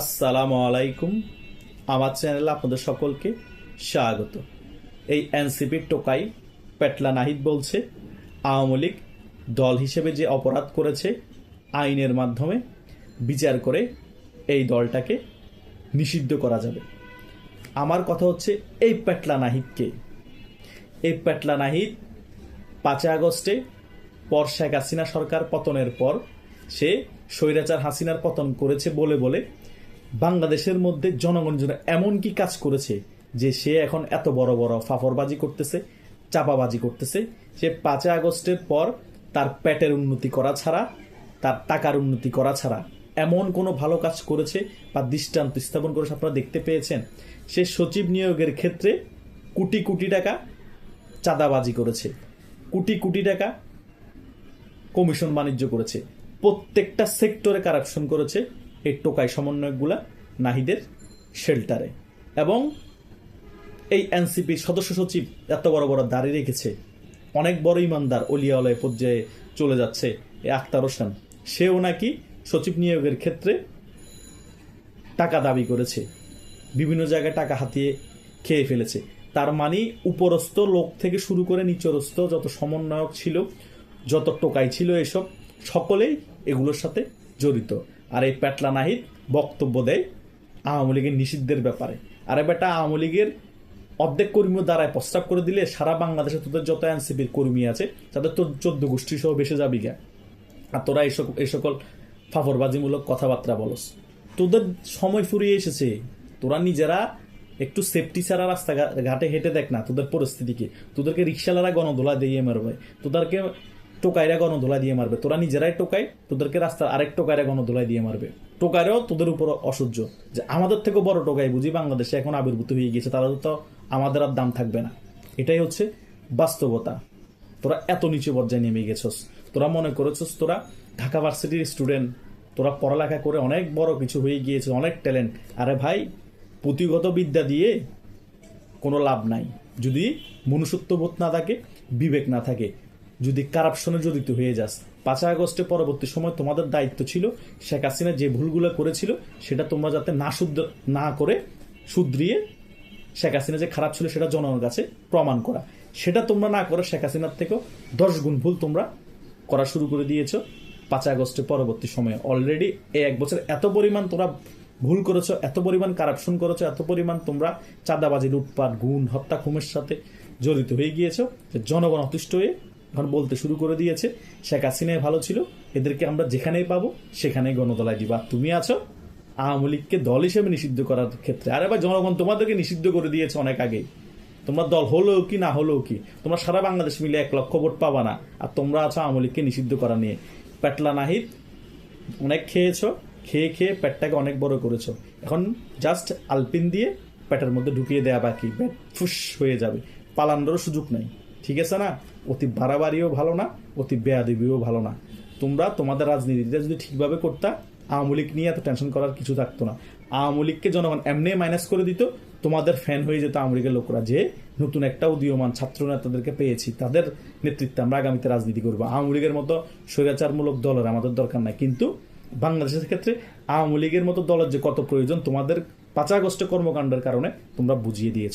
আসসালামু আলাইকুম। আমার চ্যানেলে আপনাদের সকলকে স্বাগত। এই এনসিপির টোকাই পেটলা নাহিদ বলছে, আওয়ামী লীগ দল হিসেবে যে অপরাধ করেছে, আইনের মাধ্যমে বিচার করে এই দলটাকে নিষিদ্ধ করা যাবে। আমার কথা হচ্ছে এই পেটলা নাহিদকে। এই পেটলা নাহিদ পাঁচই আগস্টে পর শেখ হাসিনা সরকার পতনের পর সে স্বৈরাচার হাসিনার পতন করেছে বলে বলে বাংলাদেশের মধ্যে জনগণ যেন এমন কি কাজ করেছে যে সে এখন এত বড় বড় ফাফরবাজি করতেছে, চাপাবাজি করতেছে, সে পাঁচই আগস্টের পর তার পেটের উন্নতি করা ছাড়া, তার টাকার উন্নতি করা ছাড়া এমন কোনো ভালো কাজ করেছে বা দৃষ্টান্ত স্থাপন করেছে আপনারা দেখতে পেয়েছেন। সে সচিব নিয়োগের ক্ষেত্রে কোটি কোটি টাকা চাঁদাবাজি করেছে, কোটি কোটি টাকা কমিশন বাণিজ্য করেছে, প্রত্যেকটা সেক্টরে কারাপশন করেছে, এই টোকাই সমন্বয়কগুলা নাহিদের শেল্টারে। এবং এই এনসিপির সদস্য সচিব এত বড় বড় দাড়ি রেখেছে। অনেক বড় ইমানদার অলিয়ালয় পর্যায়ে চলে যাচ্ছে এই আক্তার হোসেন। সেও নাকি সচিব নিয়োগের ক্ষেত্রে টাকা দাবি করেছে। বিভিন্ন জায়গায় টাকা হাতিয়ে খেয়ে ফেলেছে। তার মানে উপরস্থ লোক থেকে শুরু করে নিচরস্থ যত সমন্বয়ক ছিল, যত টোকাই ছিল এসব, সকলেই এগুলোর সাথে জড়িত। আর এই প্যাটলা নাহিদ বক্তব্য দেয় আওয়ামী লীগের নিষিদ্ধের ব্যাপারে। আরে বেটা, আওয়ামী লীগের অর্ধেক কর্মী দ্বারায় প্রস্তাব করে দিলে সারা বাংলাদেশে তোদের যত এনসিপির কর্মী আছে, তাদের তোর চোদ্দ গোষ্ঠী সহ বেসে যাবি গা। আর তোরা এই সকল ফাফরবাজিমূলক কথাবার্তা বলস। তোদের সময় ফুরিয়ে এসেছে। তোরা নিজেরা একটু সেফটি ছাড়া রাস্তা ঘাটে হেঁটে দেখ না তোদের পরিস্থিতিকে তোদেরকে রিক্সালারা গণধোলা দিয়ে মারবে। তোদেরকে টোকাইরা গণধোলা দিয়ে মারবে। তোরা নিজেরাই টোকাই, তোদেরকে রাস্তার আরেক টোকাইরা গণধোলা দিয়ে মারবে। টোকাইরাও তোদের উপর অসহ্য। যে আমাদের থেকে বড় টোকাই, বুঝি বাংলাদেশে এখন আবির্ভূত হয়ে গিয়েছে তারা তো আমাদের আর দাম থাকবে না। এটাই হচ্ছে বাস্তবতা। তোরা এত নিচু পর্যায়ে নেমে গেছস। তোরা মনে করেছস তোরা ঢাকা ভার্সিটির স্টুডেন্ট। তোরা পড়ালেখা করে অনেক বড় কিছু হয়ে গিয়েছে, অনেক ট্যালেন্ট। আরে ভাই, পুঁথিগত বিদ্যা দিয়ে কোনো লাভ নাই। যদি মনুষ্যত্ববোধ না থাকে, বিবেক না থাকে যদি কারাপশনে জড়িত হয়ে যাস। পাঁচই আগস্টে পরবর্তী সময় তোমাদের দায়িত্ব ছিল শেখ হাসিনা যে ভুলগুলো করেছিল, সেটা তোমরা যাতে না শুদ্ধ, না করে শুধরিয়ে শেখ হাসিনা যে খারাপ ছিল সেটা জনগণের কাছে প্রমাণ করা। সেটা তোমরা না করে শেখ হাসিনার থেকেও দশ গুণ ভুল তোমরা করা শুরু করে দিয়েছ পাঁচই আগস্টের পরবর্তী সময়ে। অলরেডি এই এক বছর এত পরিমাণ তোমরা ভুল করেছ, এত পরিমাণ কারাপশন করেছ, এত পরিমাণ তোমরা চাঁদাবাজি, লুটপাট, গুণ হত্যা খুমের সাথে জড়িত হয়ে গিয়েছো জনগণ অতিষ্ঠ হয়ে এখন বলতে শুরু করে দিয়েছে, শেখ হাসিনাই ভালো ছিল, এদেরকে আমরা যেখানেই পাবো সেখানেই গণদলায় দিবা। তুমি আছো, আওয়ামী লীগকে দল হিসেবে নিষিদ্ধ করার ক্ষেত্রে। আরে ভাই জনগণ তোমাদেরকে নিষিদ্ধ করে দিয়েছে অনেক আগেই। তোমরা দল হলেও কি, না হলেও কি? তোমরা সারা বাংলাদেশ মিলে এক লক্ষ ভোট পাবা না। আর তোমরা আছো আওয়ামী লীগকে নিষিদ্ধ করা নিয়ে। পেটলা নাহিদ, অনেক খেয়েছো, খেয়ে খেয়ে পেটটাকে অনেক বড় করেছ। এখন জাস্ট আলপিন দিয়ে পেটের মধ্যে ঢুকিয়ে দেয়া বাকি। ফুস হয়ে যাবে। পালানোরও সুযোগ নাই। ঠিক আছে না? অতি বাড়াবাড়িও ভালো না, অতি বেয়াদিবিও ভালো না। তোমরা তোমাদের রাজনীতিটা যদি ঠিকভাবে করতা, আওয়ামী লীগ নিয়ে এত টেনশন করার কিছু থাকতো না। আওয়ামী লীগকে জনগণ এমনি মাইনাস করে দিত, তোমাদের ফ্যান হয়ে যেত আওয়ামী লীগের লোকরা যে, নতুন একটা উদীয়মান ছাত্র নেতাদেরকে পেয়েছি, তাদের নেতৃত্বে আমরা আগামীতে রাজনীতি করব। আওয়ামী লীগের মতো স্বৈরাচারমূলক দলের আমাদের দরকার নাই। কিন্তু বাংলাদেশের ক্ষেত্রে আওয়ামী লীগের মতো দলের যে কত প্রয়োজন, তোমাদের পাঁচ আগস্টে কর্মকাণ্ডের কারণে তোমরা বুঝিয়ে দিয়েছ।